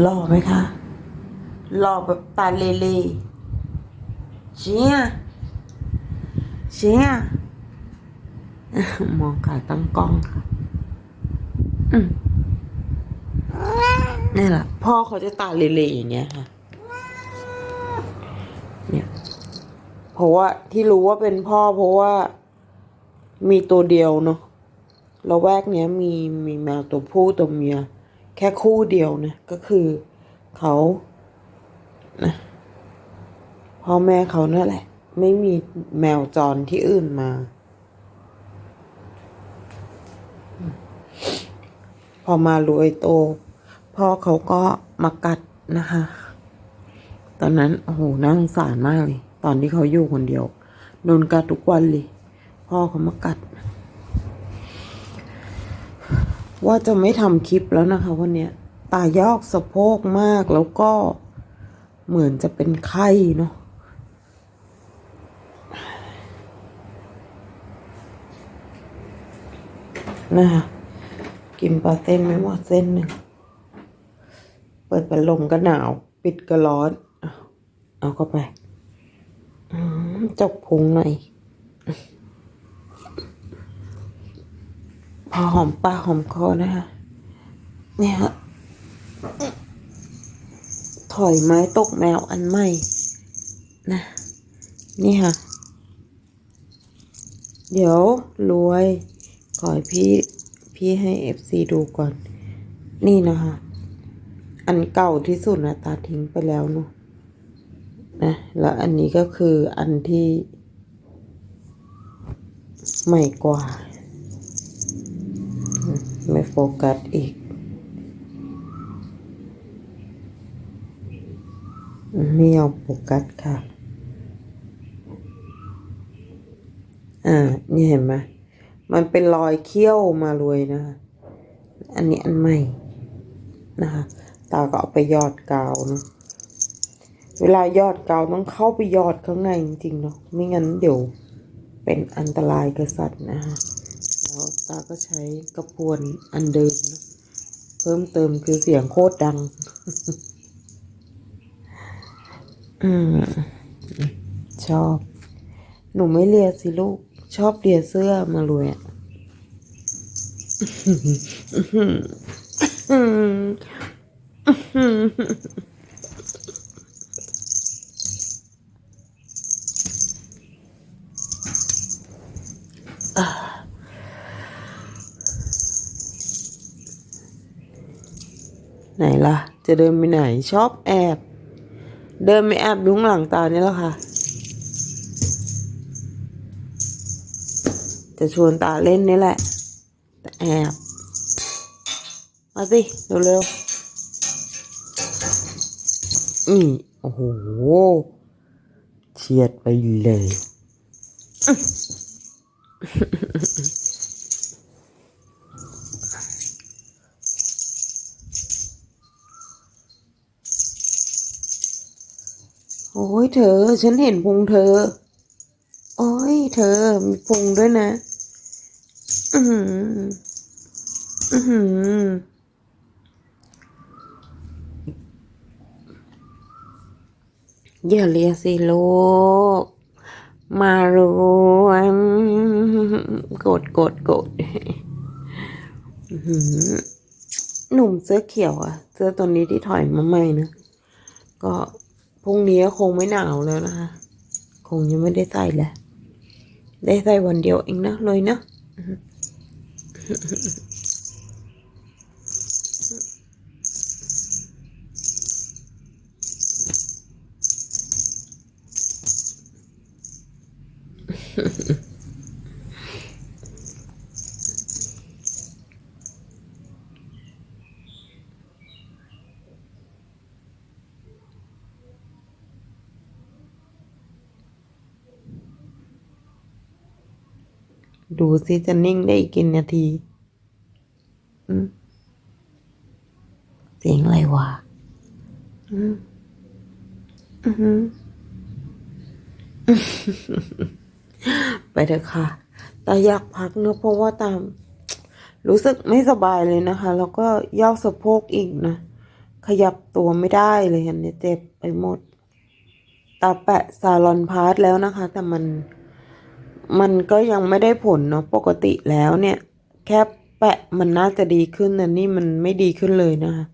หล่อไหมคะหล่อแบบตาเลเลเชียเชียมองขาตั้งกล้องค่ะอืมนี่แหละพ่อเขาจะตาเลเลอย่างเงี้ยค่ะ เนี่ยเพราะว่าที่รู้ว่าเป็นพ่อเพราะว่ามีตัวเดียวเนาะเราแวกเนี้ยมีมีแมวตัวผู้ตัวเมีย แค่คู่เดียวนะก็คือเขานะพ่อแม่เขานั่นแหละ ไม่มีแมวจรที่อื่นมา พอมารวยโต พ่อเขาก็มากัดนะคะ ตอนนั้นโอ้โหน่าสงสารมากเลย ตอนที่เขาอยู่คนเดียวโดนกัดทุกวันเลย พ่อเขามากัด ว่าจะไม่ทำคลิปแล้วนะคะ วันนี้ตายอกสะโพกมากแล้วก็เหมือนจะเป็นไข้เนาะนะคะกินปลาเส้นไม่หมดเส้นหนึ่ง เปิดพัดลมก็หนาว ปิดก็ร้อน เอาเข้าไปจกพุงหน่อย พอหอมปากหอมคอนะคะเนี่ยฮะถอยไม้ตกแมวอันใหม่นะ นี่ค่ะ เดี๋ยวรวยขอพี่พี่ให้เอฟซีดูก่อน นี่นะคะ อันเก่าที่สุดนะตาทิ้งไปแล้วเนาะนะแล้วอันนี้ก็คืออันที่ใหม่กว่า ฟกัสอีก ไม่ยอมโฟกัสค่ะ อ่า นี่เห็นไหมมันเป็นรอยเขี้ยวมาเลยนะคะ อันนี้อันใหม่ นะคะ ตาก็เอาไปยอดกาวเนาะ เวลายอดกาวต้องเข้าไปยอดข้างในจริงๆเนาะ ไม่งั้นเดี๋ยวเป็นอันตรายกับสัตว์นะคะ แล้วตาก็ใช้กระพวนอันเดิมเนะเพิ่มเติมคือเสียงโคตรดัง อืมชอบ หนูไม่เลียสิลูก ชอบเลียเสื้อมาเลยอะ ไหนล่ะ จะเดินไปไหนชอบแอบ เดินไปแอบยุ้งหลังตานี่แหละค่ะ จะชวนตาเล่นนี่แหละแต่แอบ มาสิเร็วๆอืมโอ้โหเฉียดไปเลย โอ้ยเธอ ฉันเห็นพุงเธอ โอ้ยเธอ มีพุงด้วยนะ อือหืออือหือย่าเรียสิลูก มารวยกดกดกดอื้อหือหนุ่มเสื้อเขียวอะเสื้อตัวนี้ที่ถอยมาใหม่นะ ก็ พรุ่งนี้คงไม่หนาวแล้วนะคะ คงยังไม่ได้ใส่แหละ ได้ใส่วันเดียวเองนะเลยนะ ดูสิจะนิ่งได้อีกกี่นาทีเสียงอะไรวะอืมอือหือไปเถอะค่ะ ตาอยากพักเนอะเพราะว่าตาม รู้สึกไม่สบายเลยนะคะ แล้วก็ย่อสะโพกอีกนะ ขยับตัวไม่ได้เลยอันนี้เจ็บไปหมด ตาแปะซาลอนพาร์ทแล้วนะคะ แต่มัน มันก็ยังไม่ได้ผลเนาะปกติแล้วเนี่ย แค่แปะมันน่าจะดีขึ้นแต่นี่มันไม่ดีขึ้นเลยนะคะ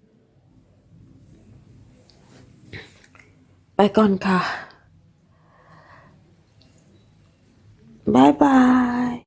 ไปก่อนค่ะบายบาย